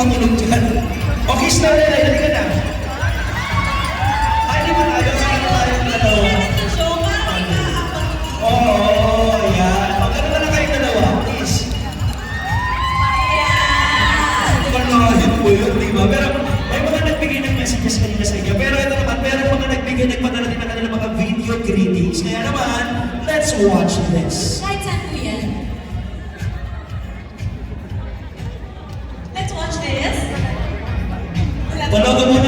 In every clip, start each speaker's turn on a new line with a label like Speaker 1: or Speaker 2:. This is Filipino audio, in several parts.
Speaker 1: makatulog dyan. Okay, na rin. Halika na. Ay, di ba tayo? Sige na tayo ng dalawa. Oo, oh, yan. Magkano na lang kayo dalawa, please. Panahin po yun, di ba? Pero may mga nagbigay ng messages kanina sa inyo. Pero ito naman, meron mga nagbigay, nagpadala din ng kanilang mga video greetings. Kaya naman, let's watch this.
Speaker 2: Wala pa-
Speaker 1: Panood mo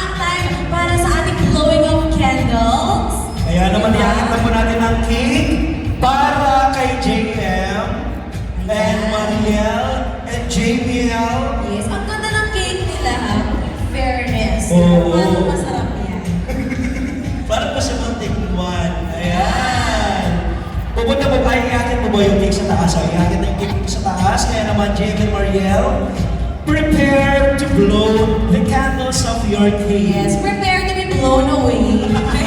Speaker 3: ang
Speaker 2: time para sa ating blowing of candles.
Speaker 1: Kaya naman iakit na po natin ang cake para kay JM and ba yung cake sa taas? O, iakit na yung cake sa taas. Kaya naman, JM and Mariel, prepare to blow the candles of your cake.
Speaker 2: Yes, prepare to be blown away.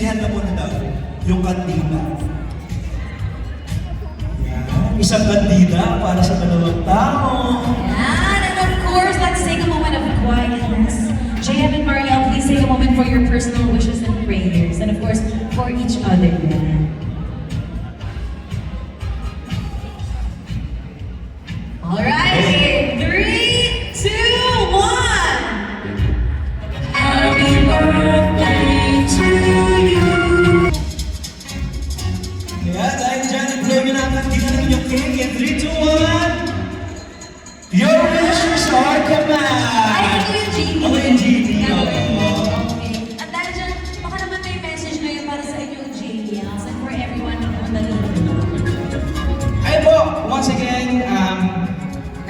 Speaker 1: sisindihan na muna daw yung kandila. Ayan. Isang kandila para sa dalawang tao.
Speaker 2: Ayan. And of course, let's take a moment of quietness. JM and Marielle, please take a moment for your personal wishes and prayers. And of course, for each other. Alright, three,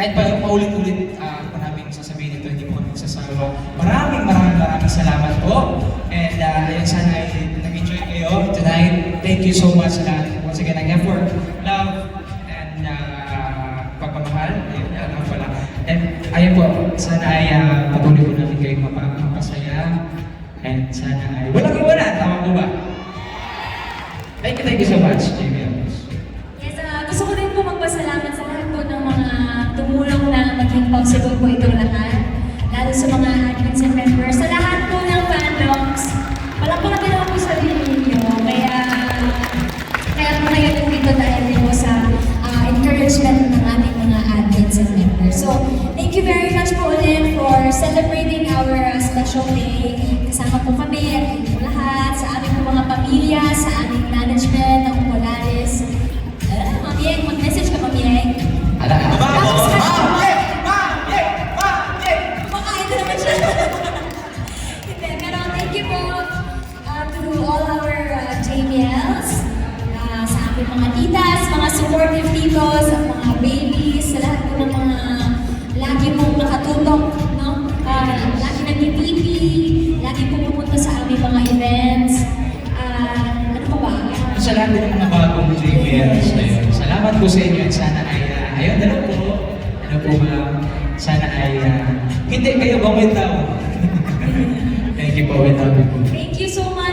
Speaker 4: kahit pa paulit-ulit uh, pa namin sasabihin ito, hindi po kami magsasawa. Maraming maraming maraming salamat po. And uh, ayun, sana ay nag-enjoy kayo tonight. Thank you so much lahat. Once again, ang effort, love, and uh, pagpamahal. Ayun, lang pala. And ayun po, sana ay uh, patuloy po natin kayong mapa- mapasaya. And sana ay walang iwanan, tama po ba? Thank you, thank you so much, JBL.
Speaker 2: Possible po itong lahat. Lalo sa mga admins and members. Sa lahat po ng fandoms, palakpakan din ako sa ninyo. Kaya, kaya po kayo nandito dahil po sa ah, encouragement ng ating mga admins and members. So, thank you very much po ulit for celebrating our ah, special day. Supportive tito, sa mga babies, sa lahat po ng mga lagi pong nakatutok, no? Ah, lagi nag-TV, lagi pong pumunta sa aming mga events. Ah, ano pa ba?
Speaker 4: Sa lahat ng mga bagong JBLs na yun. Salamat po sa inyo at sana ay, uh, ayun, ano po, ano po ma'am, sana ay, ah, hindi kayo. Thank you po, we love you po.
Speaker 2: Thank you so much.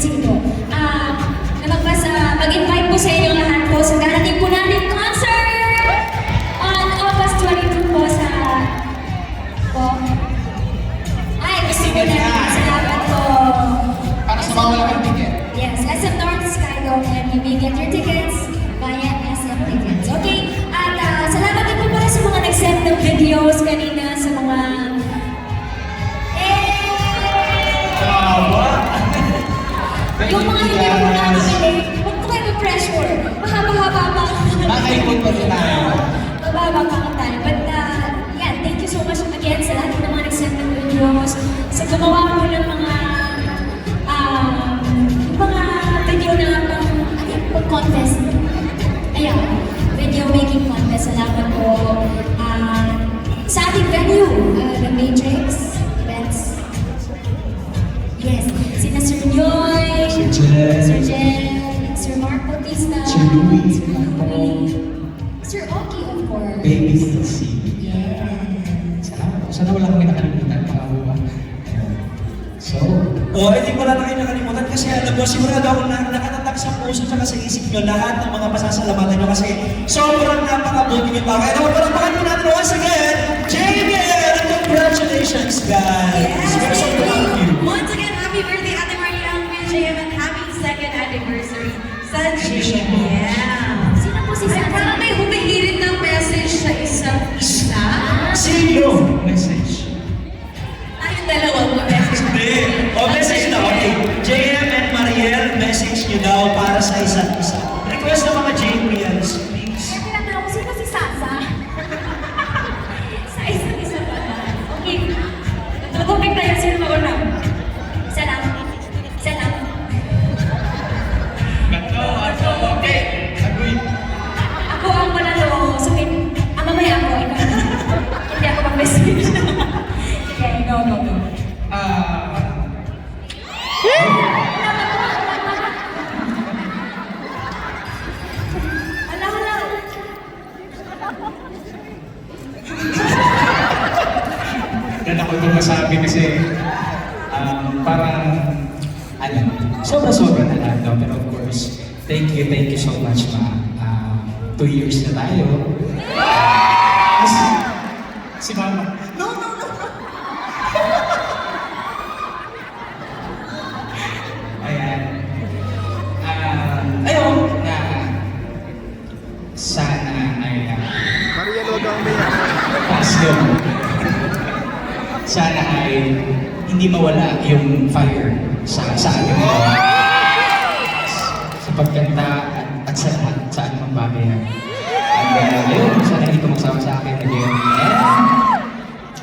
Speaker 2: Sige po. Ah, na magpas, ah, mag-invite po sa inyo lahat po sa darating po namin concert on August 22 po sa po. Ay, gusto ko na salamat po.
Speaker 4: Para sa mga walang ticket.
Speaker 2: Yes, SM North Skydome and you may get your tickets via SM Tickets. Okay? At ah, salamat din po pala sa mga nag-send ng videos kanina Yung mga hindi
Speaker 4: guys.
Speaker 2: nakakabili, huwag ko kayo pressure. Mahaba-haba pa.
Speaker 4: Makaikot pa din tayo.
Speaker 2: Mababa pa ka tayo. But uh, yeah, thank you so much again sa lahat ng mga nag-send ng videos. Sa gumawa po ng mga um, mga video na pang, pang contest. Ayan, video making contest. Salamat po. Uh, sa ating venue, uh, The Matrix
Speaker 4: Jen.
Speaker 2: Sir Jen, Sir Mark Bautista,
Speaker 4: Sir Louis,
Speaker 2: Sir
Speaker 4: Marco.
Speaker 2: Louis, Sir Oki, of course.
Speaker 4: Baby. Salamat po. Sana wala kami nakalimutan, mga uwa. So,
Speaker 1: O, hindi ko na kayo nakalimutan kasi alam mo, sigurado ako na nakatatak sa puso at sa isip nyo lahat ng mga pasasalamatan nyo kasi sobrang napakabuti nyo tao. Kaya naman palakpakan po natin once again,
Speaker 5: sa
Speaker 1: isa't isa. Request ng mga JBLs, please.
Speaker 4: You, thank you so much, ma. Um, two years na tayo. Si, si mama. No, no, no, no. Ayan. Ah, ayun, na sana ay uh,
Speaker 6: Mariel, huwag kang umiyak.
Speaker 4: Passion. Sana ay hindi mawala yung fire sa sa ating mga sa pagkanta at, at sa lahat anumang bagay. And uh, ayun, sana ko magsama sa akin again.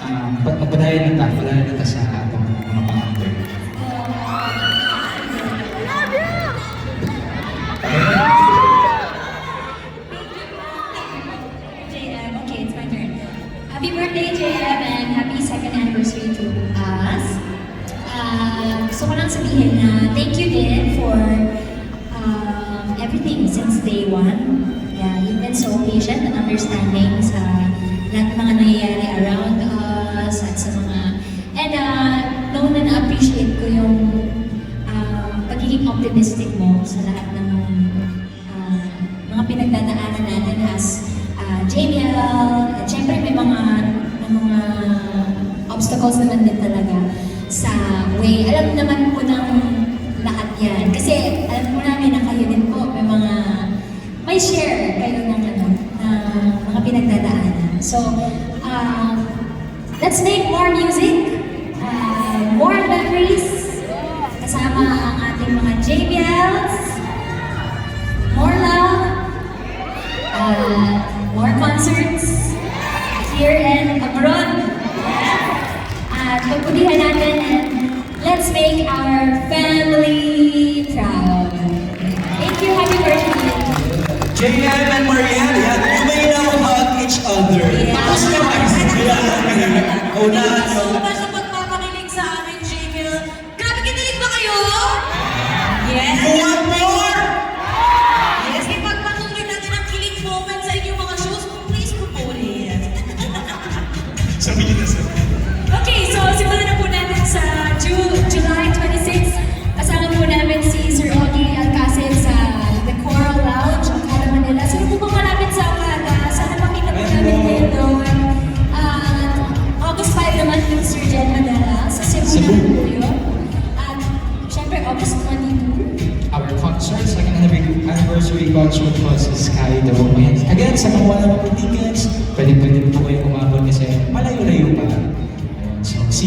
Speaker 4: And um, pag magpadayan na tayo, padayan na tayo sa atong mga
Speaker 2: turn. Happy birthday, JM, and happy second anniversary to us. Uh, gusto ko lang sabihin na thank you din for since day one. Yeah, you've been so patient and understanding sa lahat ng mga nangyayari around us at sa mga... And uh, know na na-appreciate ko yung uh, pagiging optimistic mo sa lahat ng uh, mga pinagdadaanan natin as uh, JBL. At syempre may mga, may mga obstacles naman din talaga sa way. Alam naman po ng lahat yan. Kasi alam po namin share kayo ng, ano, ng mga pinagdadaanan. So, uh, let's make more music, uh, more memories, kasama ang ating mga JBLs, more love, uh, more concerts, here and abroad. At pagpulihan natin and let's make our family proud.
Speaker 1: JM and Marianne, you may now hug each other. Customers, kaya unahan nyo.
Speaker 5: Sa pagpapakilink sa amin, JM, kapag kinilig ba kayo? Yes.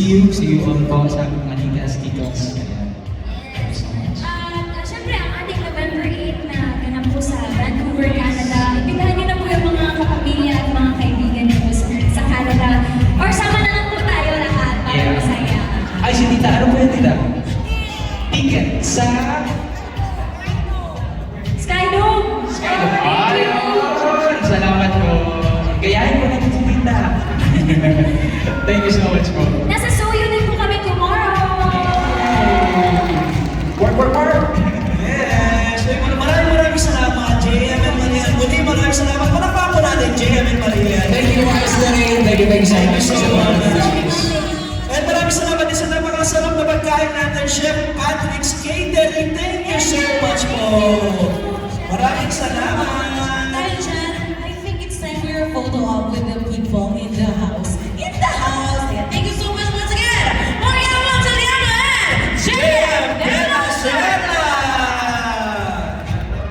Speaker 4: See you, see you all po sa Manitas Detox. thank you, thank you so much.
Speaker 1: So, At maraming salamat din sa napakasarap na pagkain natin, Chef Patrick's Catering. Thank you so much po. Maraming salamat.
Speaker 5: Hi, Jan. I think it's time for a photo op with the